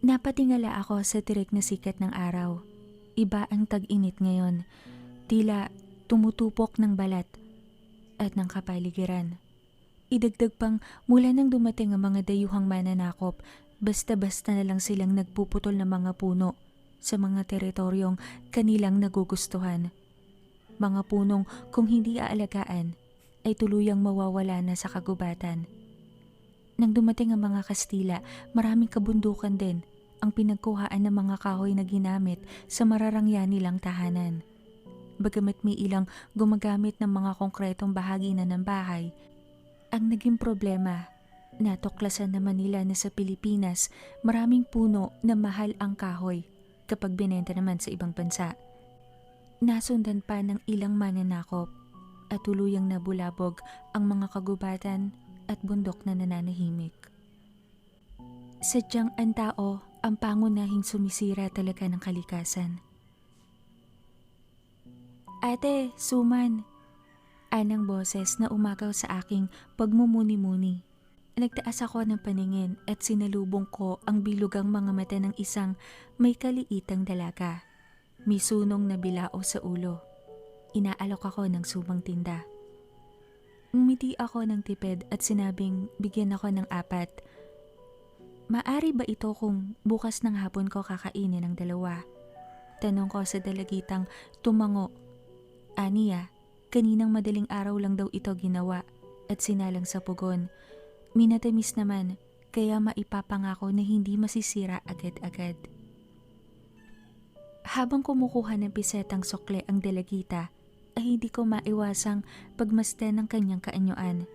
Napatingala ako sa tirik na sikat ng araw. Iba ang tag-init ngayon. Tila tumutupok ng balat at ng kapaligiran. Idagdag pang mula nang dumating ang mga dayuhang mananakop, basta-basta na lang silang nagpuputol ng mga puno sa mga teritoryong kanilang nagugustuhan. Mga punong kung hindi aalagaan ay tuluyang mawawala na sa kagubatan. Nang dumating ang mga Kastila, maraming kabundukan din ang pinagkuhaan ng mga kahoy na ginamit sa mararangyan nilang tahanan. Bagamat may ilang gumagamit ng mga konkretong bahagi na ng bahay, ang naging problema, natuklasan naman nila na sa Pilipinas maraming puno na mahal ang kahoy kapag binenta naman sa ibang bansa. Nasundan pa ng ilang mananakop at tuluyang nabulabog ang mga kagubatan at bundok na nananahimik. Sadyang ang tao ang pangunahing sumisira talaga ng kalikasan. Ate, suman. Anang boses na umagaw sa aking pagmumuni-muni. Nagtaas ako ng paningin at sinalubong ko ang bilugang mga mata ng isang may kaliitang dalaga. May sunong na bilao sa ulo. Inaalok ako ng sumang tinda. Umiti ako ng tipid at sinabing bigyan ako ng apat. Maari ba ito kung bukas ng hapon ko kakainin ng dalawa? Tanong ko sa dalagitang tumango. Aniya, kaninang madaling araw lang daw ito ginawa at sinalang sa pugon. Minatamis naman, kaya maipapangako na hindi masisira agad-agad. Habang kumukuha ng pisetang sukle ang dalagita, ay hindi ko maiwasang pagmasdan ng kanyang kaanyuan.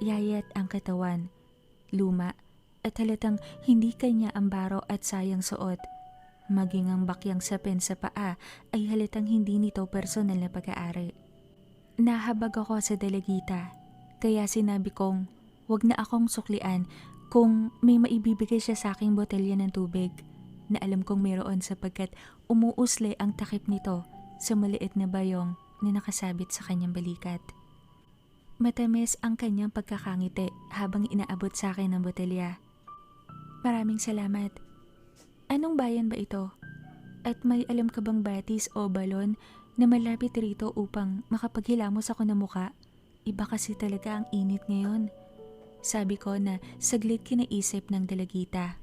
Yayat ang katawan, luma, at halatang hindi kanya ambaro at sayang suot. Maging ang bakyang sapin sa paa ay halatang hindi nito personal na pag-aari. Nahabag ako sa dalagita, kaya sinabi kong wag na akong suklian kung may maibibigay siya sa aking botelya ng tubig na alam kong mayroon sapagkat umuusle ang takip nito sa maliit na bayong na nakasabit sa kanyang balikat. Matamis ang kanyang pagkakangiti habang inaabot sa akin ang botelya. Maraming salamat. Anong bayan ba ito? At may alam ka bang batis o balon na malapit rito upang makapaghilamos ako ng muka? Iba kasi talaga ang init ngayon. Sabi ko na saglit kinaisip ng dalagita.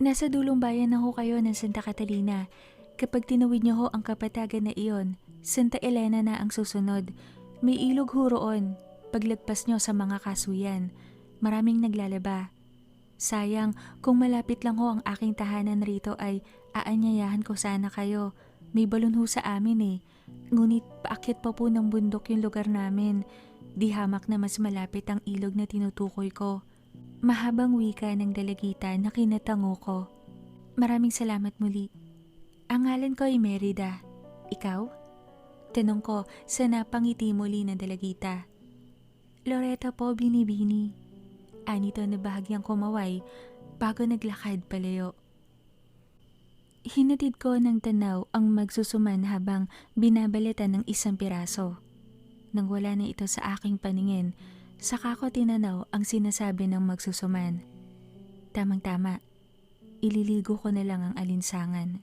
Nasa dulong bayan na ho kayo ng Santa Catalina. Kapag tinawid niyo ho ang kapatagan na iyon, Santa Elena na ang susunod. May ilog ho roon. Paglagpas niyo sa mga kasuyan, maraming naglalaba. Sayang, kung malapit lang ho ang aking tahanan rito ay aanyayahan ko sana kayo. May balon ho sa amin eh. Ngunit paakyat pa po ng bundok yung lugar namin. Di hamak na mas malapit ang ilog na tinutukoy ko. Mahabang wika ng dalagita na kinatango ko. Maraming salamat muli. Ang ngalan ko ay Merida. Ikaw? Tanong ko sa napangiti muli ng dalagita. Loretta po, binibini. Anito na bahagyang kumaway bago naglakad palayo. Hinatid ko ng tanaw ang magsusuman habang binabalatan ng isang piraso. Nang wala na ito sa aking paningin, saka ko tinanaw ang sinasabi ng magsusuman. Tamang-tama, ililigo ko na lang ang alinsangan.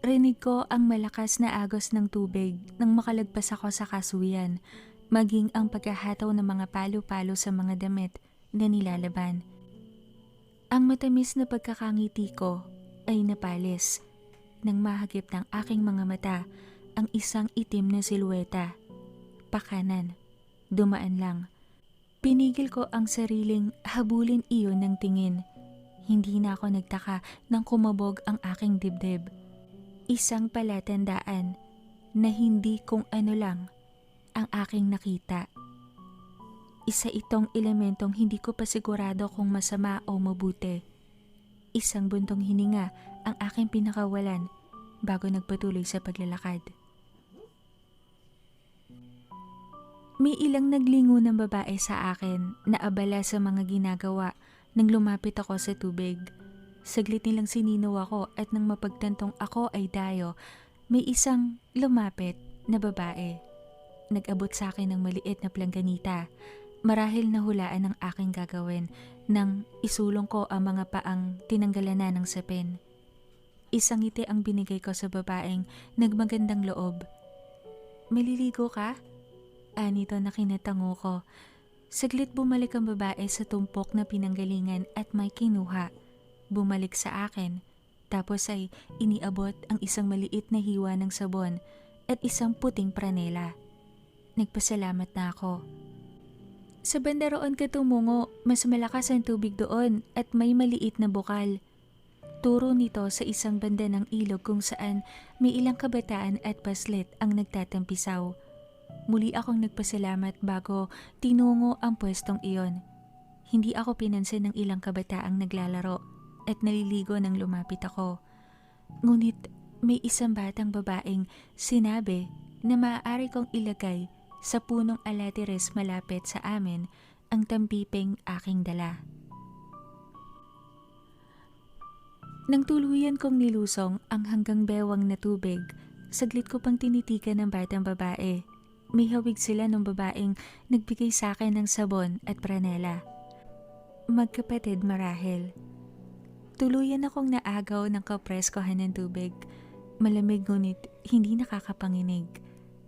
Rinig ko ang malakas na agos ng tubig nang makalagpas ako sa kasuyan, maging ang pagkahataw ng mga palo-palo sa mga damit na nilalaban. Ang matamis na pagkakangiti ko ay napalis nang mahagip ng aking mga mata ang isang itim na silueta. Pakanan, dumaan lang. Pinigil ko ang sariling habulin iyon ng tingin. Hindi na ako nagtaka nang kumabog ang aking dibdib isang palatandaan na hindi kung ano lang ang aking nakita. Isa itong elementong hindi ko pa sigurado kung masama o mabuti. Isang buntong hininga ang aking pinakawalan bago nagpatuloy sa paglalakad. May ilang naglingo ng babae sa akin na abala sa mga ginagawa nang lumapit ako sa tubig. Saglit nilang sinino ako at nang mapagtantong ako ay dayo, may isang lumapit na babae. Nag-abot sa akin ng maliit na plangganita. Marahil nahulaan ang aking gagawin nang isulong ko ang mga paang tinanggalan na ng sapin. Isang ngiti ang binigay ko sa babaeng nagmagandang loob. Maliligo ka? Anito na kinatango ko. Saglit bumalik ang babae sa tumpok na pinanggalingan at may kinuha. Bumalik sa akin. Tapos ay iniabot ang isang maliit na hiwa ng sabon at isang puting pranela. Nagpasalamat na ako. Sa banda roon ka tumungo, mas malakas ang tubig doon at may maliit na bukal. Turo nito sa isang banda ng ilog kung saan may ilang kabataan at paslit ang nagtatampisaw. Muli akong nagpasalamat bago tinungo ang pwestong iyon. Hindi ako pinansin ng ilang kabataang naglalaro at naliligo nang lumapit ako. Ngunit may isang batang babaeng sinabi na maaari kong ilagay sa punong alatires malapit sa amin ang tambiping aking dala. Nang tuluyan kong nilusong ang hanggang bewang na tubig, saglit ko pang tinitikan ng batang babae. May hawig sila ng babaeng nagbigay sa akin ng sabon at pranela. Magkapatid marahil. Tuluyan akong naagaw ng kapreskohan ng tubig. Malamig ngunit hindi nakakapanginig.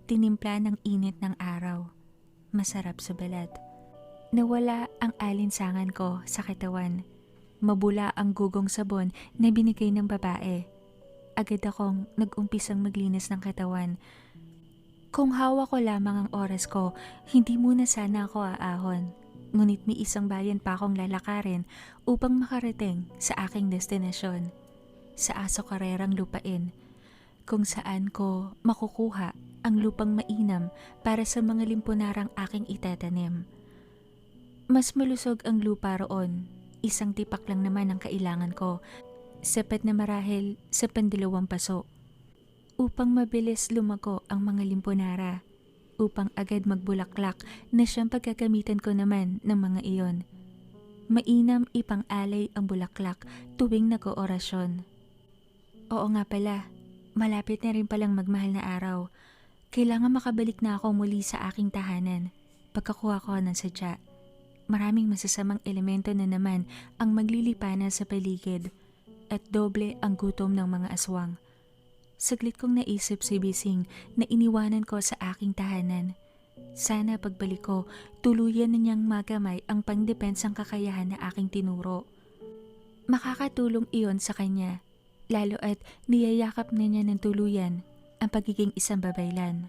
Tinimpla ng init ng araw. Masarap sa balat. Nawala ang alinsangan ko sa katawan. Mabula ang gugong sabon na binigay ng babae. Agad akong nag-umpisang maglinis ng katawan. Kung hawa ko lamang ang oras ko, hindi muna sana ako aahon. Ngunit may isang bayan pa akong lalakarin upang makarating sa aking destinasyon. Sa aso karerang lupain, kung saan ko makukuha ang lupang mainam para sa mga limpunarang aking itatanim. Mas malusog ang lupa roon. Isang tipak lang naman ang kailangan ko. Sapat na marahil sa pandalawang paso. Upang mabilis lumago ang mga limpunara. Upang agad magbulaklak na siyang pagkagamitan ko naman ng mga iyon. Mainam ipang alay ang bulaklak tuwing nag-oorasyon. Oo nga pala, malapit na rin palang magmahal na araw. Kailangan makabalik na ako muli sa aking tahanan. Pagkakuha ko ng sadya. Maraming masasamang elemento na naman ang maglilipana sa paligid at doble ang gutom ng mga aswang. Saglit kong naisip si Bising na iniwanan ko sa aking tahanan. Sana pagbalik ko, tuluyan na niyang magamay ang pangdepensang kakayahan na aking tinuro. Makakatulong iyon sa kanya, lalo at niyayakap na niya ng tuluyan ang pagiging isang babaylan.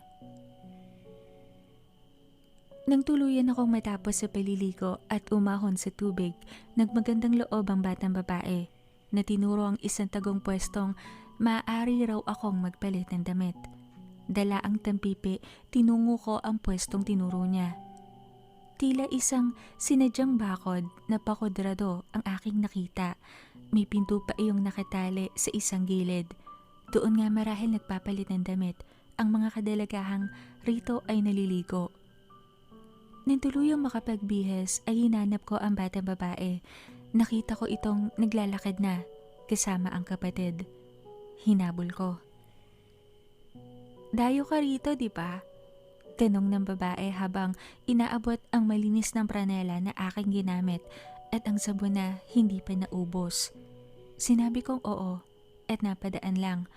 Nang tuluyan akong matapos sa paliligo at umahon sa tubig, nagmagandang loob ang batang babae na tinuro ang isang tagong pwestong maaari raw akong magpalit ng damit. Dala ang tampipi, tinungo ko ang pwestong tinuro niya. Tila isang sinadyang bakod na pakodrado ang aking nakita. May pinto pa iyong nakatali sa isang gilid. Doon nga marahil nagpapalit ng damit, ang mga kadalagahang rito ay naliligo. Nang tuluyang makapagbihes ay hinanap ko ang batang babae. Nakita ko itong naglalakad na kasama ang kapatid. Hinabol ko. Dayo ka rito, di ba? Tanong ng babae habang inaabot ang malinis ng pranela na aking ginamit at ang sabon na hindi pa naubos. Sinabi kong oo at napadaan lang.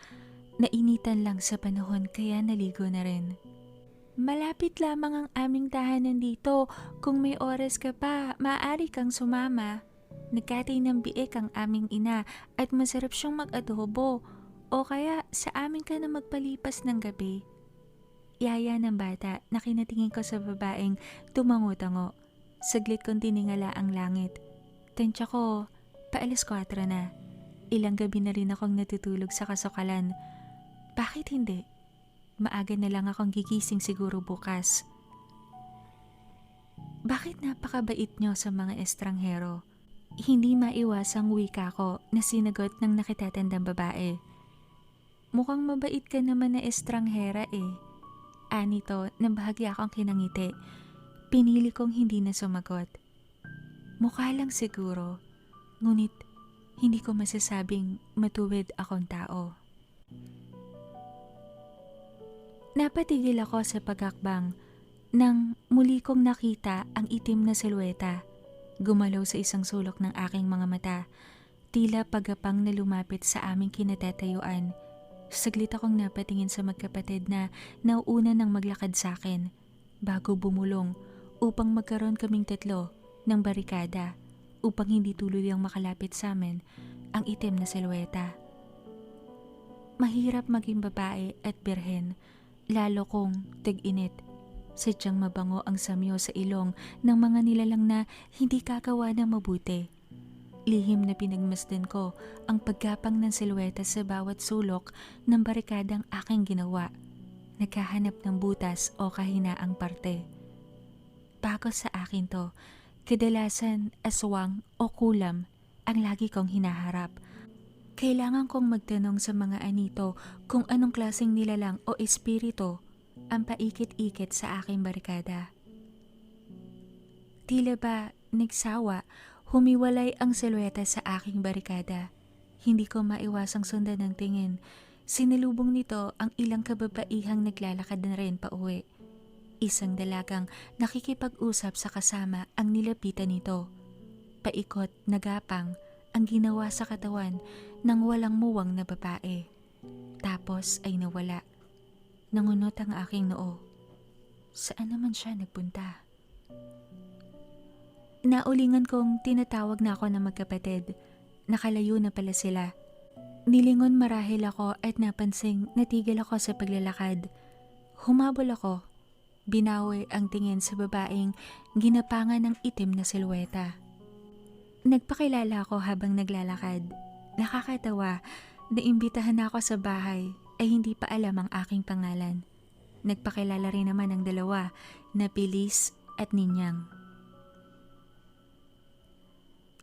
Nainitan lang sa panahon kaya naligo na rin. Malapit lamang ang aming tahanan dito. Kung may oras ka pa, maaari kang sumama. Nagkatay ng biik ang aming ina at masarap siyang mag-adobo. O kaya sa amin ka na magpalipas ng gabi. Yaya ng bata na kinatingin ko sa babaeng tumango-tango. Saglit kong tiningala ang langit. Tensya ko, paalas 4 na. Ilang gabi na rin akong natutulog sa kasukalan. Bakit hindi? Maaga na lang akong gigising siguro bukas. Bakit napakabait nyo sa mga estranghero? Hindi maiwasang wika ko na sinagot ng nakitatandang babae. Mukhang mabait ka naman na estranghera eh. Anito, nabahagya akong kinangiti. Pinili kong hindi na sumagot. Mukha lang siguro, ngunit hindi ko masasabing matuwid akong tao. Napatigil ako sa pagakbang. nang muli kong nakita ang itim na silweta. Gumalaw sa isang sulok ng aking mga mata. Tila pagapang na lumapit sa aming kinatatayuan. Saglit akong napatingin sa magkapatid na nauuna ng maglakad sa akin bago bumulong upang magkaroon kaming tatlo ng barikada upang hindi tuluyang makalapit sa amin ang itim na silweta. Mahirap maging babae at birhen, lalo kung tig-init. Sadyang mabango ang samyo sa ilong ng mga nilalang na hindi kakawa na mabuti. Lihim na pinagmasdan ko ang pagkapang ng silweta sa bawat sulok ng barikadang aking ginawa. Naghahanap ng butas o kahinaang parte. Bago sa akin to, kadalasan aswang o kulam ang lagi kong hinaharap. Kailangan kong magtanong sa mga anito kung anong klaseng nilalang o espiritu ang paikit-ikit sa aking barikada. Tila ba nagsawa, humiwalay ang silweta sa aking barikada. Hindi ko maiwasang sundan ng tingin. Sinalubong nito ang ilang kababaihang naglalakad na rin pa uwi. Isang dalagang nakikipag-usap sa kasama ang nilapitan nito. Paikot, nagapang, ang ginawa sa katawan ng walang muwang na babae. Tapos ay nawala. Nangunot ang aking noo. Saan naman siya nagpunta? Naulingan kong tinatawag na ako ng magkapatid. Nakalayo na pala sila. Nilingon marahil ako at napansing natigil ako sa paglalakad. Humabol ako. Binawi ang tingin sa babaeng ginapangan ng itim na silweta. Nagpakilala ako habang naglalakad. Nakakatawa, naimbitahan ako sa bahay ay hindi pa alam ang aking pangalan. Nagpakilala rin naman ang dalawa na Pilis at Ninyang.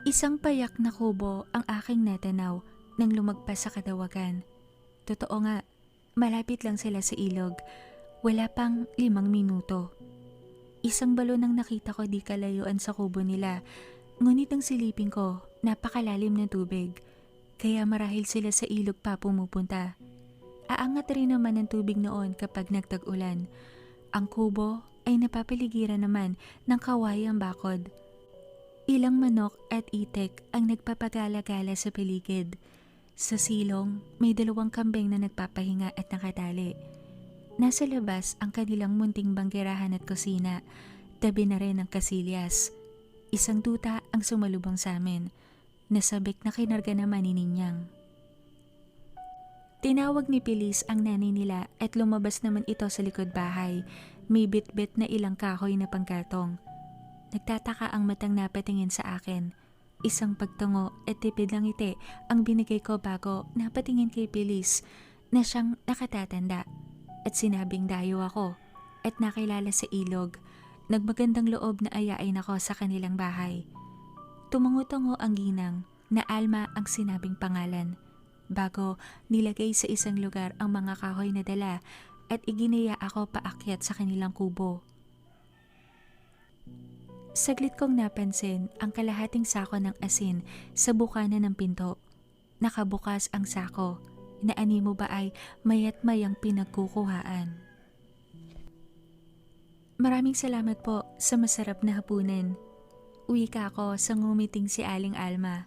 Isang payak na kubo ang aking natanaw nang lumagpas sa kadawagan. Totoo nga, malapit lang sila sa ilog. Wala pang limang minuto. Isang balon ang nakita ko di kalayuan sa kubo nila. Ngunit ang silipin ko, napakalalim ng tubig. Kaya marahil sila sa ilog pa pumupunta. Aangat rin naman ang tubig noon kapag nagtag-ulan. Ang kubo ay napapaligiran naman ng kawayang bakod. Ilang manok at itik ang nagpapagala-gala sa paligid. Sa silong, may dalawang kambing na nagpapahinga at nakatali. Nasa labas ang kanilang munting banggerahan at kusina. Tabi na rin ang kasilyas. Isang duta ang sumalubong sa amin. Nasabik na kinarga naman ni Ninyang. Tinawag ni Pilis ang nanay nila at lumabas naman ito sa likod bahay. May bit-bit na ilang kahoy na pangkatong. Nagtataka ang matang napatingin sa akin. Isang pagtungo at tipid lang ite ang binigay ko bago napatingin kay Pilis na siyang nakatatanda. At sinabing dayo ako at nakilala sa ilog. Nagmagandang loob na ayain ako sa kanilang bahay. Tumungo-tungo ang ginang na Alma ang sinabing pangalan. Bago nilagay sa isang lugar ang mga kahoy na dala at iginaya ako paakyat sa kanilang kubo. Saglit kong napansin ang kalahating sako ng asin sa bukana ng pinto. Nakabukas ang sako na animo ba ay mayat mayang pinagkukuhaan. Maraming salamat po sa masarap na hapunan. Uwi ka ako sa ngumiting si Aling Alma.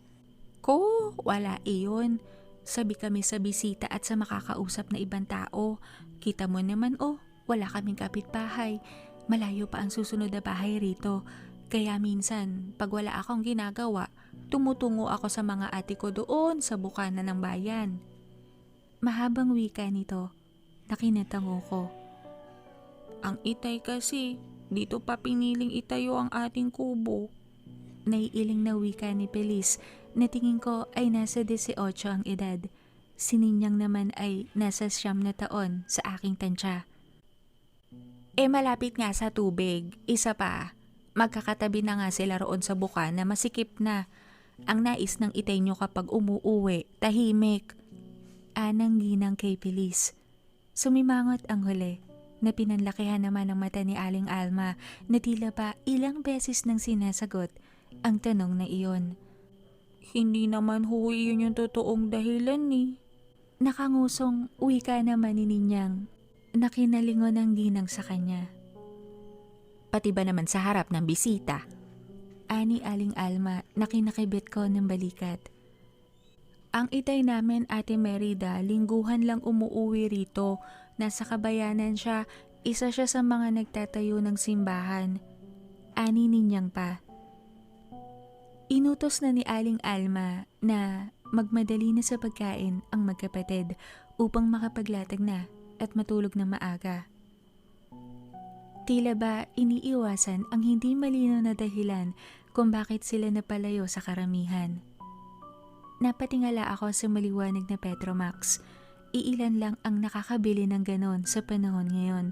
Ko, wala iyon. Sabi kami sa bisita at sa makakausap na ibang tao. Kita mo naman oh, wala kaming kapitbahay. Malayo pa ang susunod na bahay rito. Kaya minsan, pag wala akong ginagawa, tumutungo ako sa mga ate ko doon sa bukana ng bayan. Mahabang wika nito, nakinatango ko. Ang itay kasi, dito pa piniling itayo ang ating kubo. Naiiling na wika ni Pelis na tingin ko ay nasa 18 ang edad. Sininyang naman ay nasa siyam na taon sa aking tansya. Eh malapit nga sa tubig, isa pa, Magkakatabi na nga sila roon sa buka na masikip na. Ang nais ng itay nyo kapag umuuwi, tahimik. Anang ginang kay Pilis. Sumimangot ang huli na pinanlakihan naman ang mata ni Aling Alma na tila pa ilang beses nang sinasagot ang tanong na iyon. Hindi naman ho yun yung totoong dahilan ni. Nakangusong uwi ka naman ni Ninyang na kinalingon ng ginang sa kanya. Pati ba naman sa harap ng bisita? Ani Aling Alma na kinakibit ko ng balikat. Ang itay namin Ate Merida, lingguhan lang umuuwi rito. Nasa kabayanan siya, isa siya sa mga nagtatayo ng simbahan. Ani ninyang pa. Inutos na ni Aling Alma na magmadali na sa pagkain ang magkapatid upang makapaglatag na at matulog na maaga. Tila ba iniiwasan ang hindi malinaw na dahilan kung bakit sila napalayo sa karamihan. Napatingala ako sa maliwanag na Petromax. Iilan lang ang nakakabili ng ganon sa panahon ngayon.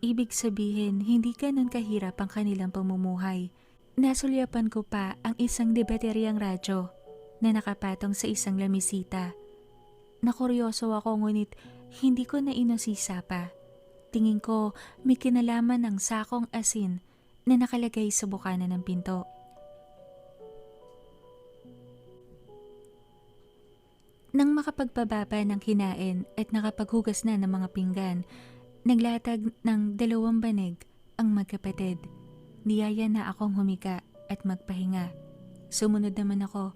Ibig sabihin, hindi ganon kahirap ang kanilang pamumuhay. Nasulyapan ko pa ang isang debateryang radyo na nakapatong sa isang lamisita. Nakuryoso ako ngunit hindi ko na inosisa pa. Tingin ko may kinalaman ng sakong asin na nakalagay sa bukana ng pinto. Nang makapagpababa ng kinain at nakapaghugas na ng mga pinggan, naglatag ng dalawang banig ang magkapatid. Niyaya na akong humika at magpahinga. Sumunod naman ako,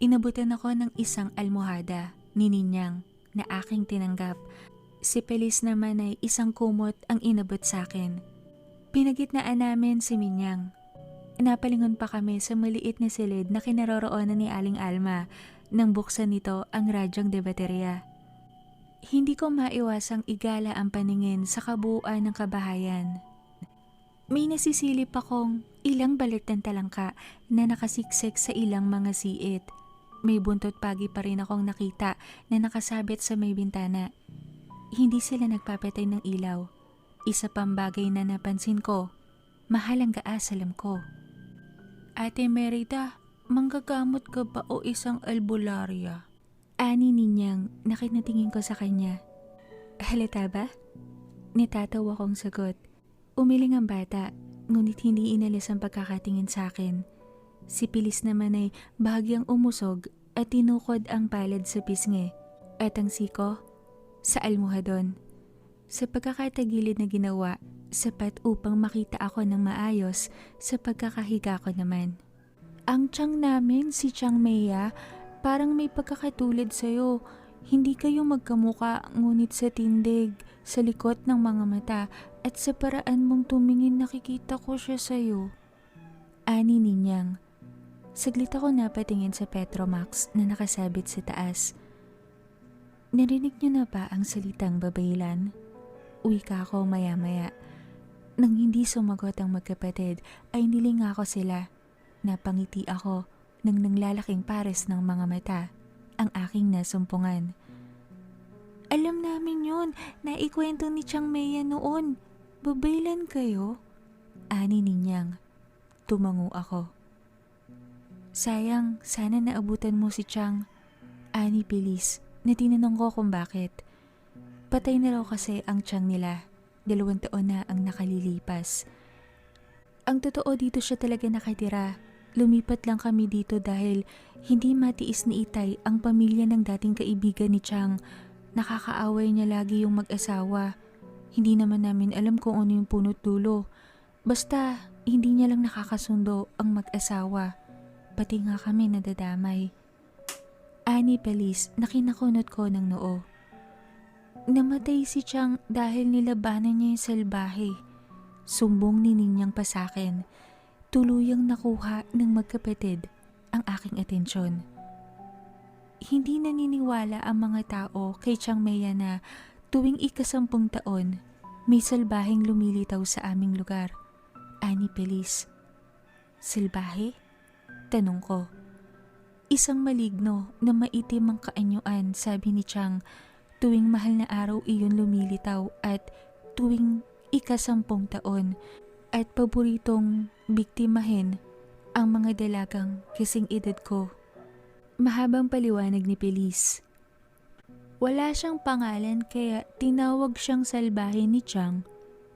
inabutan ako ng isang almohada ni Ninyang na aking tinanggap. Si Pelis naman ay isang kumot ang inabot sa akin. Pinagitnaan namin si Minyang. Napalingon pa kami sa maliit na silid na kinaroroonan ni Aling Alma nang buksan nito ang radyong de baterya. Hindi ko maiwasang igala ang paningin sa kabuuan ng kabahayan. May nasisilip akong ilang balit ng talangka na nakasiksik sa ilang mga siit. May buntot pagi pa rin akong nakita na nakasabit sa may bintana. Hindi sila nagpapatay ng ilaw. Isa pang bagay na napansin ko, mahal ang gaasalam ko. Ate Merida, manggagamot ka ba o isang albularya? Ani ninyang nakinatingin ko sa kanya. Halata ba? Nitatawa kong sagot. Umiling ang bata, ngunit hindi inalis ang pagkakatingin sa akin. Si Pilis naman ay bahagyang umusog at tinukod ang palad sa pisngi at ang siko sa almuhadon. Sa pagkakatagilid na ginawa, sapat upang makita ako ng maayos sa pagkakahiga ko naman. Ang tiyang namin, si Chang Mea, parang may pagkakatulad sa'yo. Hindi kayo magkamuka ngunit sa tindig, sa likot ng mga mata at sa paraan mong tumingin nakikita ko siya sa'yo. Ani ninyang. Saglit ako napatingin sa Petromax na nakasabit sa taas. Narinig niyo na ba ang salitang babaylan? Uwi ka ako maya-maya. Nang hindi sumagot ang magkapatid ay nilinga ko sila. Napangiti ako nang nanglalaking pares ng mga mata ang aking nasumpungan. Alam namin yon, naikwento ni Chang Mea noon. Babaylan kayo? Ani ninyang. Tumango ako. Sayang, sana naabutan mo si Chang. Ani bilis na tinanong ko kung bakit. Patay na raw kasi ang Chang nila. Dalawang taon na ang nakalilipas. Ang totoo dito siya talaga nakatira. Lumipat lang kami dito dahil hindi matiis ni Itay ang pamilya ng dating kaibigan ni Chang. Nakakaaway niya lagi yung mag-asawa. Hindi naman namin alam kung ano yung punot dulo. Basta, hindi niya lang nakakasundo ang mag-asawa. Pati nga kami nadadamay. Ani Pelis na kinakunot ko ng noo. Namatay si Chang dahil nilabanan niya yung salbahe. Sumbong ni Ninyang pa sa akin. Tuluyang nakuha ng magkapatid ang aking atensyon. Hindi naniniwala ang mga tao kay Chang Mea na tuwing ikasampung taon, may salbaheng lumilitaw sa aming lugar. Ani Pelis. Salbahe? Tanong ko. Isang maligno na maitim ang kaanyuan, sabi ni Chang, tuwing mahal na araw iyon lumilitaw at tuwing ikasampung taon at paboritong biktimahin ang mga dalagang kasing edad ko. Mahabang paliwanag ni Pelis. Wala siyang pangalan kaya tinawag siyang salbahe ni Chang.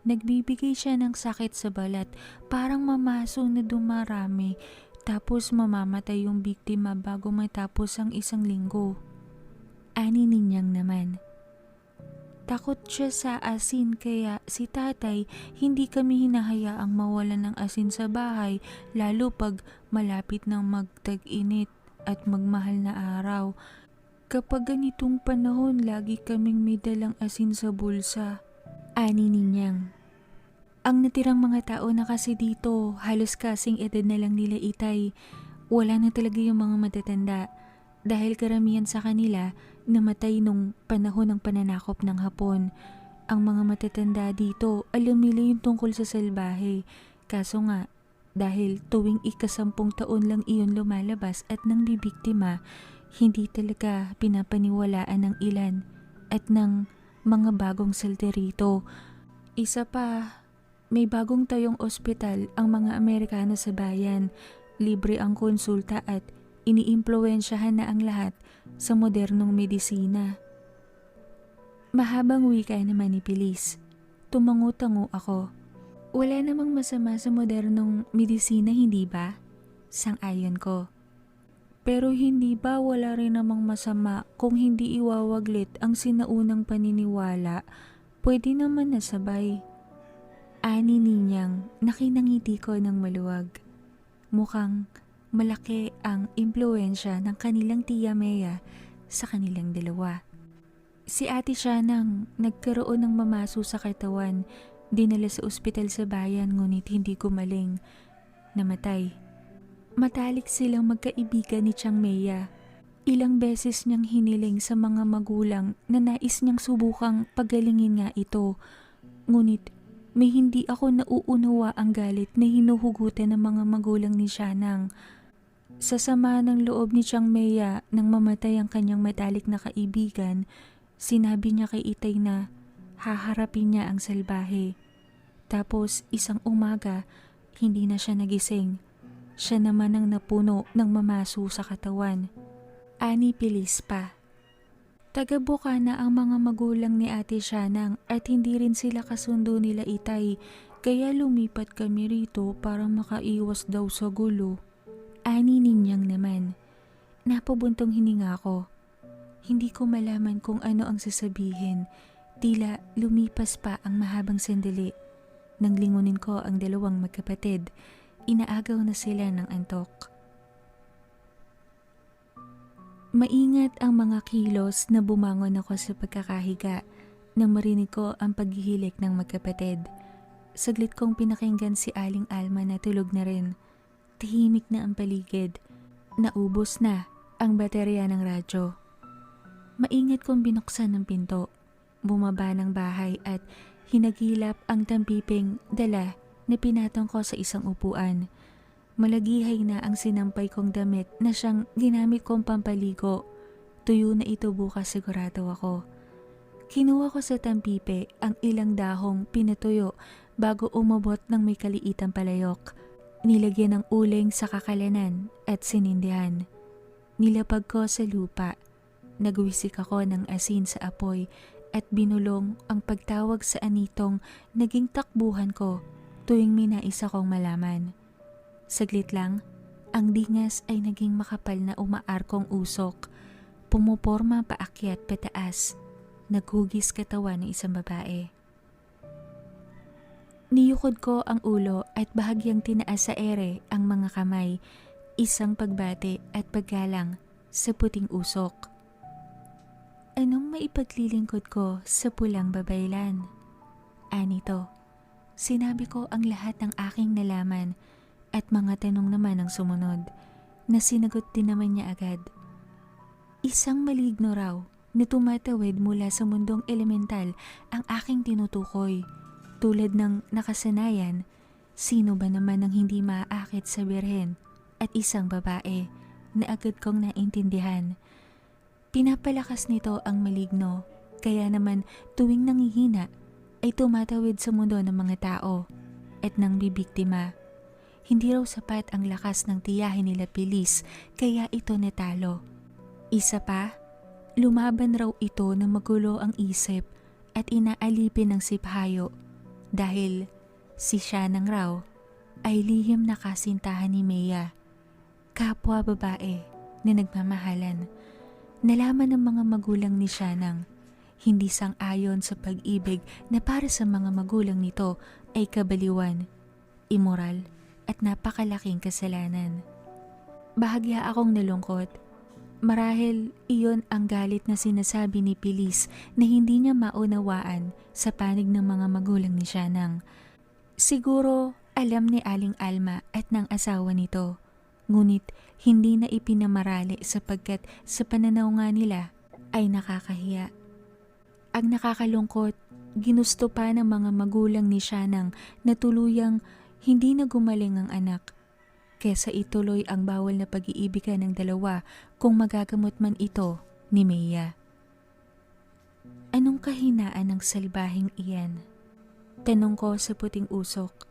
Nagbibigay siya ng sakit sa balat, parang mamaso na dumarami, tapos mamamatay yung biktima bago matapos ang isang linggo. Ani ninyang naman. Takot siya sa asin kaya si tatay hindi kami hinahayaang mawalan ng asin sa bahay lalo pag malapit ng magtag-init at magmahal na araw. Kapag ganitong panahon, lagi kaming may dalang asin sa bulsa. Ani ninyang. Ang natirang mga tao na kasi dito, halos kasing edad na lang nila itay. Wala na talaga yung mga matatanda. Dahil karamihan sa kanila, namatay nung panahon ng pananakop ng Hapon. Ang mga matatanda dito, alam nila yung tungkol sa salbahe. Kaso nga, dahil tuwing ikasampung taon lang iyon lumalabas at nang bibiktima, hindi talaga pinapaniwalaan ng ilan at ng mga bagong salte rito. Isa pa, may bagong tayong ospital ang mga Amerikano sa bayan. Libre ang konsulta at iniimpluwensyahan na ang lahat sa modernong medisina. Mahabang wika naman ni Pilis. Tumango-tango ako. Wala namang masama sa modernong medisina, hindi ba? Sang-ayon ko. Pero hindi ba wala rin namang masama kung hindi iwawaglit ang sinaunang paniniwala? Pwede naman nasabay. Ani ninyang nakinangiti ko ng maluwag. Mukhang malaki ang impluensya ng kanilang tiya Mea sa kanilang dalawa. Si ate siya nang nagkaroon ng mamaso sa katawan, dinala sa ospital sa bayan ngunit hindi gumaling. Namatay. Matalik silang magkaibigan ni Chang Mea. Ilang beses niyang hiniling sa mga magulang na nais niyang subukang pagalingin nga ito. Ngunit may hindi ako nauunawa ang galit na hinuhugutan ng mga magulang ni Shanang. Sa sama ng loob ni Chang Mea nang mamatay ang kanyang matalik na kaibigan, sinabi niya kay Itay na haharapin niya ang salbahe. Tapos isang umaga, hindi na siya nagising. Siya naman ang napuno ng mamaso sa katawan. Ani pilis pa. Tagabuka na ang mga magulang ni Ate Shanang at hindi rin sila kasundo nila itay kaya lumipat kami rito para makaiwas daw sa gulo. Ani ninyang naman. Napabuntong hininga ko. Hindi ko malaman kung ano ang sasabihin. Tila lumipas pa ang mahabang sandali. Nang lingunin ko ang dalawang magkapatid, inaagaw na sila ng antok. Maingat ang mga kilos na bumangon ako sa pagkakahiga nang marinig ko ang paghihilik ng magkapatid. Saglit kong pinakinggan si Aling Alma na tulog na rin. Tahimik na ang paligid. Naubos na ang baterya ng radyo. Maingat kong binuksan ng pinto. Bumaba ng bahay at hinagilap ang tampiping dala na pinatong ko sa isang upuan. Malagihay na ang sinampay kong damit na siyang ginamit kong pampaligo. Tuyo na ito bukas sigurado ako. Kinuha ko sa tampipe ang ilang dahong pinatuyo bago umabot ng may kaliitang palayok. Nilagyan ng uling sa kakalanan at sinindihan. Nilapag ko sa lupa. Nagwisik ako ng asin sa apoy at binulong ang pagtawag sa anitong naging takbuhan ko tuwing may nais akong malaman. Saglit lang, ang dingas ay naging makapal na umaarkong usok. Pumuporma paakyat pataas. Naghugis katawan ng isang babae. Niyukod ko ang ulo at bahagyang tinaas sa ere ang mga kamay, isang pagbate at paggalang sa puting usok. Anong maipaglilingkod ko sa pulang babaylan? Anito, sinabi ko ang lahat ng aking nalaman at mga tanong naman ang sumunod na sinagot din naman niya agad. Isang maligno raw na tumatawid mula sa mundong elemental ang aking tinutukoy. Tulad ng nakasanayan, sino ba naman ang hindi maaakit sa birhen at isang babae na agad kong naintindihan. Pinapalakas nito ang maligno, kaya naman tuwing nangihina ay tumatawid sa mundo ng mga tao at nang bibiktima. Hindi raw sapat ang lakas ng tiyahin nila Pilis kaya ito natalo. Isa pa, lumaban raw ito na magulo ang isip at inaalipin ng siphayo dahil si Shanang raw ay lihim na kasintahan ni Mea, kapwa babae na nagmamahalan. Nalaman ng mga magulang ni Shanang, hindi sang-ayon sa pag-ibig na para sa mga magulang nito ay kabaliwan, immoral at napakalaking kasalanan. Bahagya akong nalungkot. Marahil iyon ang galit na sinasabi ni Pilis na hindi niya maunawaan sa panig ng mga magulang ni Shanang. Siguro alam ni Aling Alma at ng asawa nito. Ngunit hindi na ipinamarali sapagkat sa pananaw nga nila ay nakakahiya. Ang nakakalungkot, ginusto pa ng mga magulang ni Shanang na tuluyang hindi na gumaling ang anak kesa ituloy ang bawal na pag-iibigan ng dalawa kung magagamot man ito ni Mia. Anong kahinaan ng salbahing iyan? Tanong ko sa puting usok.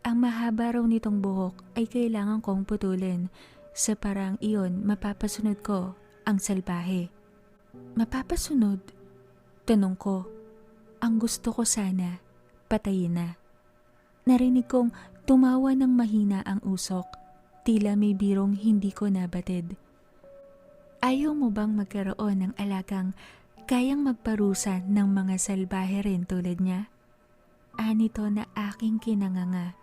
Ang mahaba raw nitong buhok ay kailangan kong putulin sa parang iyon mapapasunod ko ang salbahe. Mapapasunod? Tanong ko. Ang gusto ko sana, patayin na. Narinig kong tumawa ng mahina ang usok. Tila may birong hindi ko nabatid. Ayaw mo bang magkaroon ng alagang kayang magparusa ng mga salbahe rin tulad niya? Anito na aking kinanganga.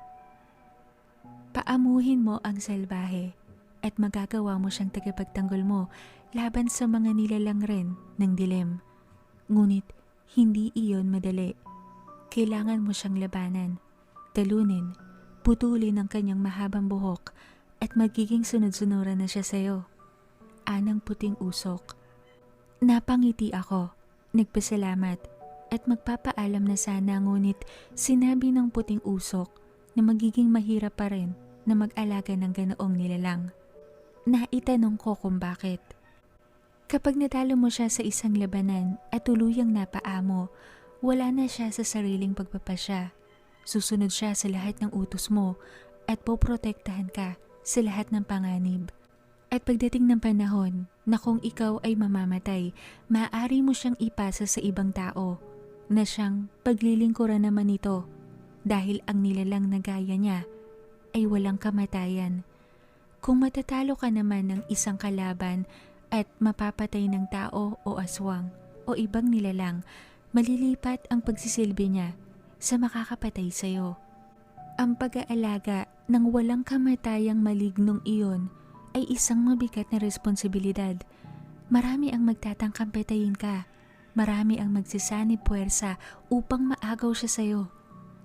Paamuhin mo ang salbahe at magagawa mo siyang tagapagtanggol mo laban sa mga nilalang rin ng dilim. Ngunit hindi iyon madali. Kailangan mo siyang labanan, talunin, putulin ang kanyang mahabang buhok at magiging sunod-sunuran na siya sa'yo. Anang puting usok. Napangiti ako, nagpasalamat at magpapaalam na sana ngunit sinabi ng puting usok na magiging mahirap pa rin na mag-alaga ng ganoong nilalang. Naitanong ko kung bakit. Kapag natalo mo siya sa isang labanan at tuluyang napaamo, wala na siya sa sariling pagpapasya. Susunod siya sa lahat ng utos mo at poprotektahan ka sa lahat ng panganib. At pagdating ng panahon na kung ikaw ay mamamatay, maaari mo siyang ipasa sa ibang tao na siyang paglilingkuran naman ito dahil ang nilalang na gaya niya ay walang kamatayan. Kung matatalo ka naman ng isang kalaban at mapapatay ng tao o aswang o ibang nilalang, malilipat ang pagsisilbi niya sa makakapatay sa iyo. Ang pag-aalaga ng walang kamatayang malignong iyon ay isang mabigat na responsibilidad. Marami ang magtatangkang patayin ka. Marami ang magsisanib puwersa upang maagaw siya sa'yo.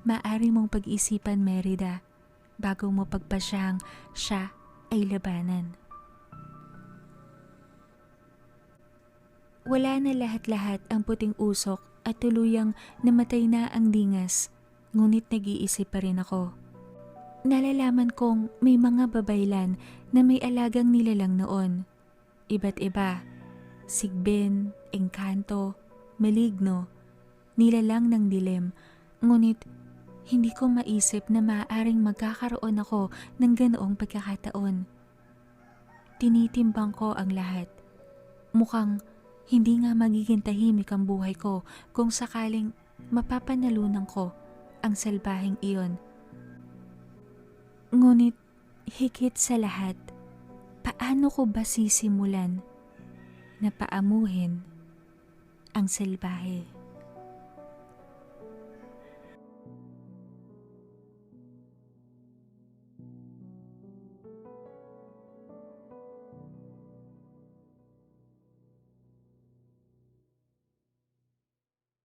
Maari mong pag-isipan, Merida, bago mo pagpasyang siya ay labanan. Wala na lahat-lahat ang puting usok at tuluyang namatay na ang dingas, ngunit nag-iisip pa rin ako. Nalalaman kong may mga babaylan na may alagang nilalang noon. Iba't iba, sigbin, engkanto, maligno, nilalang ng dilim, ngunit hindi ko maisip na maaaring magkakaroon ako ng ganoong pagkakataon. Tinitimbang ko ang lahat. Mukhang hindi nga magiging tahimik ang buhay ko kung sakaling mapapanalunan ko ang salbahing iyon. Ngunit higit sa lahat, paano ko ba sisimulan na paamuhin ang salbahe?